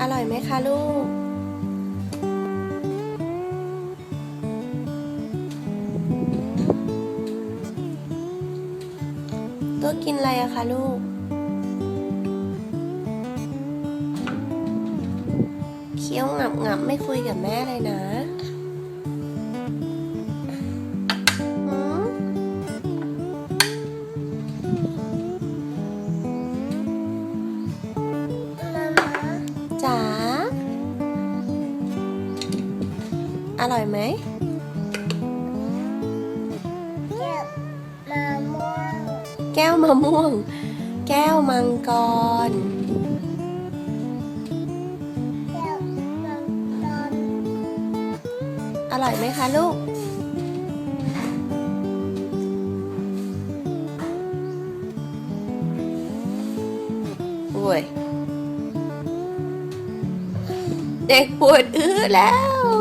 อร่อยไหมคะลูก ตัวกินอะไรอะคะลูก เคี้ยวงับงับไม่คุยกับแม่เลยนะ อร่อยไหมเก็บมะม่วงแก้วมะม่วง แก้วมังกรเก็บมังกร อร่อยไหมคะลูก โอ้ย เด็กปวดอื้อแล้ว